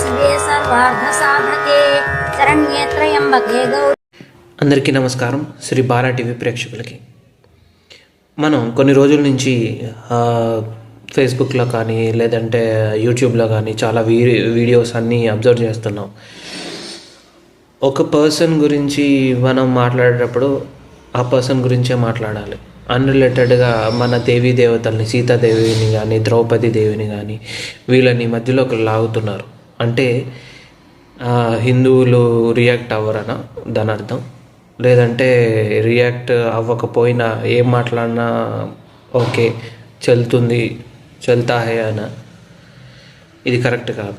శివే శరణ్యే త్రయంబకే గౌరీ అందరికీ నమస్కారం. శ్రీ బాలా టీవీ ప్రేక్షకులకి. మనం కొన్ని రోజుల నుంచి ఫేస్బుక్లో కానీ లేదంటే యూట్యూబ్లో కానీ చాలా వీ వీడియోస్ అన్నీ అబ్జర్వ్ చేస్తున్నాం. ఒక పర్సన్ గురించి మనం మాట్లాడేటప్పుడు ఆ పర్సన్ గురించే మాట్లాడాలి. అన్రిలేటెడ్గా మన దేవీ దేవతల్ని సీతాదేవిని కానీ ద్రౌపది దేవిని కానీ వీళ్ళని మధ్యలోకి లాగుతున్నారు. అంటే హిందువులు రియాక్ట్ అవ్వరనా? దాని అర్థం లేదంటే రియాక్ట్ అవ్వకపోయినా ఏం మాట్లాడినా ఓకే చెల్తుంది చెల్తా హే అనా? ఇది కరెక్ట్ కాదు.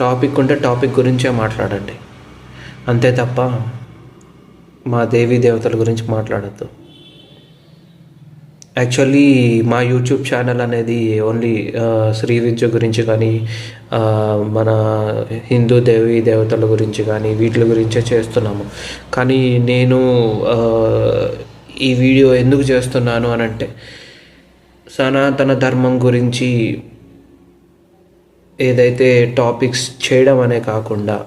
టాపిక్ ఉంటే టాపిక్ గురించే మాట్లాడండి. అంతే తప్ప మా దేవీ దేవతల గురించి మాట్లాడద్దు. యాక్చువల్లీ మా యూట్యూబ్ ఛానల్ అనేది ఓన్లీ శ్రీ విద్య గురించి కానీ మన హిందూ దేవి దేవతల గురించి కానీ వీటి గురించే చేస్తున్నాము. కానీ నేను ఈ వీడియో ఎందుకు చేస్తున్నాను అని అంటే సనాతన ధర్మం గురించి ఏదైతే టాపిక్స్ చేయడం అనే కాకుండా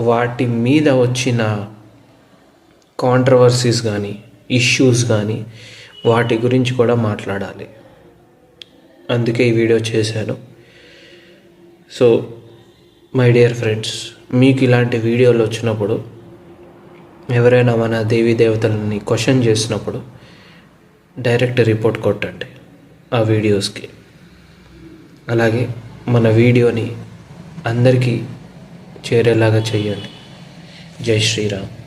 వాటి మీద వచ్చిన కాంట్రవర్సీస్ కానీ ఇష్యూస్ కానీ వాటి గురించి కూడా మాట్లాడాలి. అందుకే ఈ వీడియో చేశాను. సో మై డియర్ ఫ్రెండ్స్ మీకు ఇలాంటి వీడియోలు వచ్చినప్పుడు ఎవరైనా మన దేవీ దేవతలని క్వశ్చన్ చేసినప్పుడు డైరెక్ట్ రిపోర్ట్ కొట్టండి ఆ వీడియోస్కి. అలాగే మన వీడియోని అందరికీ చేరేలాగా చేయండి. జై శ్రీరామ్.